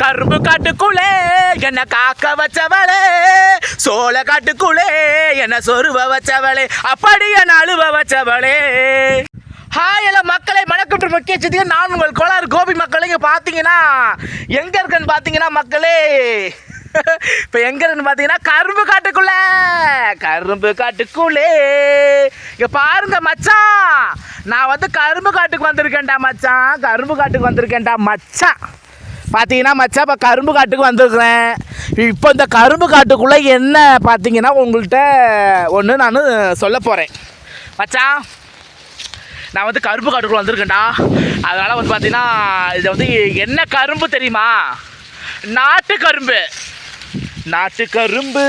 கரும்பு காட்டுக்குள்ளே என்ன காக்க வச்சவளே. சோள காட்டுக்குள்ளே என்ன சொருவ வச்சவளே. அப்படி என்ன அழுவ வச்சவளே. ஹாய் எல்லாம் மக்களை மணக்கட்டு முக்கிய செய்தியை நான் உங்கள் கோளாறு கோபி மக்களே இங்கே பார்த்தீங்கன்னா எங்கே இருக்குன்னு பார்த்தீங்கன்னா மக்களே. இப்போ எங்கே இருக்குன்னு பார்த்தீங்கன்னா கரும்பு காட்டுக்குள்ள கரும்பு காட்டுக்குள்ளே. இங்கே பாருங்க மச்சான். நான் வந்து கரும்பு காட்டுக்கு வந்திருக்கேன்டா மச்சான். கரும்பு காட்டுக்கு வந்திருக்கேன்டா மச்சான். பார்த்தீங்கன்னா மச்சான் இப்போ கரும்பு காட்டுக்கு வந்திருக்கிறேன். இப்போ இந்த கரும்பு காட்டுக்குள்ளே என்ன பார்த்தீங்கன்னா உங்கள்கிட்ட ஒன்று நான் சொல்ல போகிறேன் மச்சான் நான் வந்து கரும்பு காட்டுக்குள்ளே வந்திருக்கேன்டா. அதனால் வந்து பார்த்தீங்கன்னா இது வந்து என்ன கரும்பு தெரியுமா? நாட்டு கரும்பு. நாட்டு கரும்பு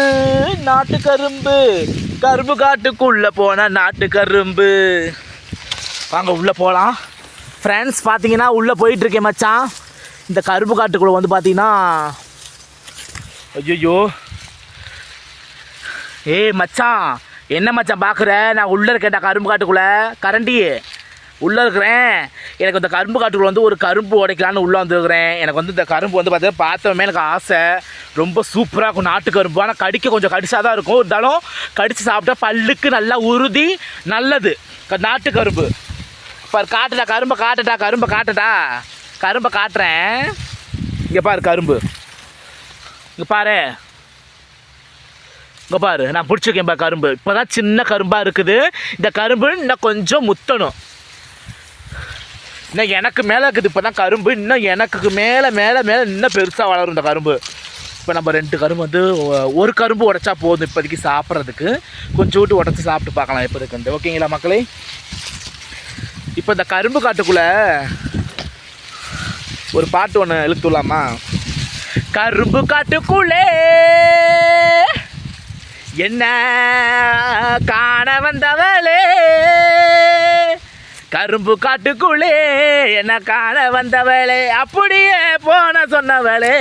நாட்டு கரும்பு. கரும்பு காட்டுக்குள்ளே போனால் நாட்டு கரும்பு. வாங்க உள்ளே போகலாம் ஃப்ரெண்ட்ஸ் பார்த்தீங்கன்னா உள்ளே போயிட்டுருக்கேன் மச்சான். இந்த கரும்பு காட்டுக்குள்ளே வந்து பார்த்தீங்கன்னா ஐயோ ஏய் மச்சான் என்ன மச்சான் பார்க்குற நான் உள்ளே இருக்கேன்டா கரும்பு காட்டுக்குள்ளே. கரண்டி உள்ளே இருக்கிறேன். எனக்கு இந்த கரும்பு காட்டுக்குள்ள வந்து ஒரு கரும்பு உடைக்கலான்னு உள்ளே வந்துருக்கிறேன். எனக்கு வந்து இந்த கரும்பு வந்து பார்த்தீங்கன்னா பார்த்தோமே எனக்கு ஆசை. ரொம்ப சூப்பராக இருக்கும் நாட்டு கரும்பு. ஆனால் கடிக்க கொஞ்சம் கடிசாக தான் இருக்கும். இருந்தாலும் கடித்து சாப்பிட்டா பல்லுக்கு நல்லா உறுதி நல்லது. நாட்டு கரும்பு. இப்போ காட்டுடா கரும்பை காட்டுடா கரும்பை காட்டுடா. கரும்பை காட்டுறேன். இங்கே பாரு கரும்பு. இங்கே பாரு. இங்கே பாரு நான் பிடிச்சிருக்கேன் பா கரும்பு. இப்போ தான் சின்ன கரும்பாக இருக்குது. இந்த கரும்பு இன்னும் கொஞ்சம் முத்தணும். இன்னும் எனக்கு மேலே இருக்குது. இப்போ தான் கரும்பு இன்னும் எனக்கு மேலே மேலே மேலே இன்னும் பெருசாக வளரும் இந்த கரும்பு. இப்போ நம்ம ரெண்டு கரும்பு வந்து ஒரு கரும்பு உடைச்சா போதும் இப்போதைக்கு சாப்பிட்றதுக்கு. கொஞ்சோட்டு உடச்சி சாப்பிட்டு பார்க்கலாம் இப்போ இருக்குன்ட்டு ஓகேங்களா மக்களே? இப்போ இந்த கரும்பு காட்டுக்குள்ளே ஒரு பாட்டு ஒன்று இழுத்துலாமா கரும்பு காட்டுக்குள்ளே. என்ன காண வந்தவளே? கரும்பு காட்டுக்குள்ளே. என்ன காண வந்தவளே? அப்படியே போன சொன்னவளே.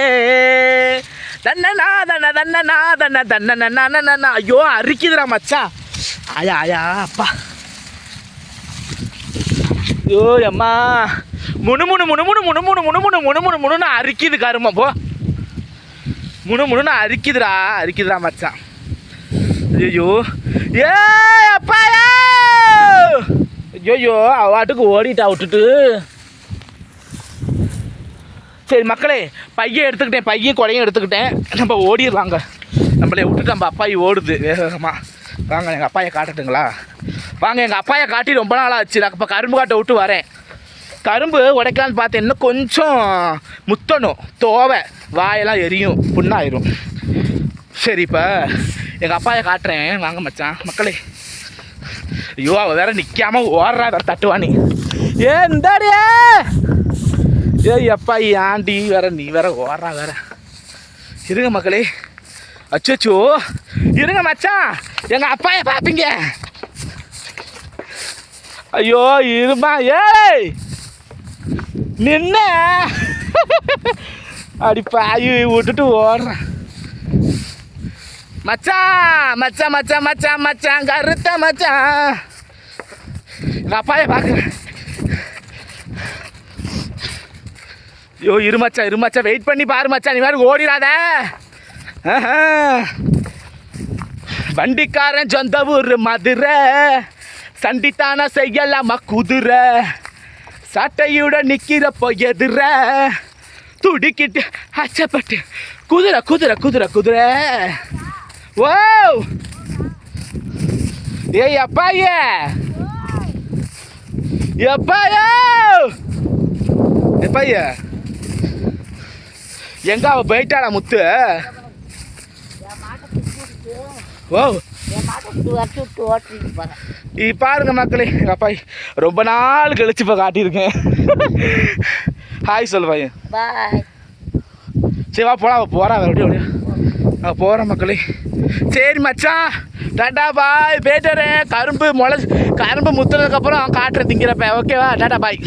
தன்னனா தன்ன தன்னனா தன்ன தன்னண்ணா நனனன. ஐயோ அரிக்குதுடா மச்சா. ஆயா ஆயா அப்பா. ஐயோ அம்மா முணு முணு முணு முணு முணு முணு முணு முணு முணு முணு முணுன்னு அரிக்குது கருமா போ முணு முணுன்னு அரிக்குதுடா அரிக்குதுடா மச்சான் ஐயோ ஏ அப்பா ஐயோ அவாட்டுக்கு ஓடிட்டா விட்டுட்டு சரி மக்களே பையன் எடுத்துக்கிட்டேன் பையன் குடையும் எடுத்துக்கிட்டேன் நம்ம ஓடிடலாங்க நம்மளை விட்டுட்டு நம்ம அப்பாயி ஓடுது வேகமாக வாங்க எங்கள் அப்பாயை காட்டட்டுங்களா வாங்க எங்கள் அப்பாயை காட்டி ரொம்ப நாள் ஆச்சு நான் இப்போ கரும்பு காட்டை விட்டு வரேன் கரும்பு உடைக்கலான்னு பார்த்தேன். இன்னும் கொஞ்சம் முத்தணும். தோவை வாயெல்லாம் எரியும். புண்ணாயிரும். சரி இப்போ எங்கள் அப்பாயை காட்டுறேன். வாங்க மச்சான். மக்களே. ஐயோ அவள் வேற நிற்காம ஓடுறா. வேற தட்டுவானி ஏ இந்தாடியே ஏய் அப்பா ஆண்டி. வேற நீ வேற ஓடுறா வேற. இருங்க மக்களே. அச்சோ இருங்க மச்சான். எங்கள் அப்பாயை பார்ப்பீங்க ஐயோ இருமா. ஏய்! நின்ன. அடி பாயு விட்டுட்டு ஓடுறேன். மச்சான் மச்சான் மச்சான் மச்சான் மச்சான் கருத்த மச்சான். எங்கள் அப்பாயை பார்க்குறேன் ஐயோ இருமச்சா இருமச்சா வெயிட் பண்ணி பாரு மச்சான் நீ மாதிரி ஓடிடாத வண்டிக்காரன் சொந்த ஊர் மதுரை. சண்டித்தான செய்யலாமா குதிரை. சட்டையோட நிக்கிறப்போ எதிர. துடிக்கிட்டு அச்சப்பட்டு. குதிரை குதிரை குதிரை குதிரை. ஓ ஏய் அப்பாயே. எப்பாயோ. எப்பாய. எங்க அவ போயிட்டாடா முத்து? ஓ பாருங்க மக்களே எங்கள் அப்பா ரொம்ப நாள் கழிச்சு இப்போ காட்டியிருக்கேன். ஹாய் சொல்லு பையன். பாய் சரி வா போலாம் அவள் போகிறா அப்படியே அப்படியே போகிறேன் மக்களே. சரி மச்சான். டாட்டா பாய் பேட்டரேன் கரும்பு முளை கரும்பு முத்துனதுக்கப்புறம் காட்டுற திங்கிறப்ப. ஓகேவா டாட்டா பாய்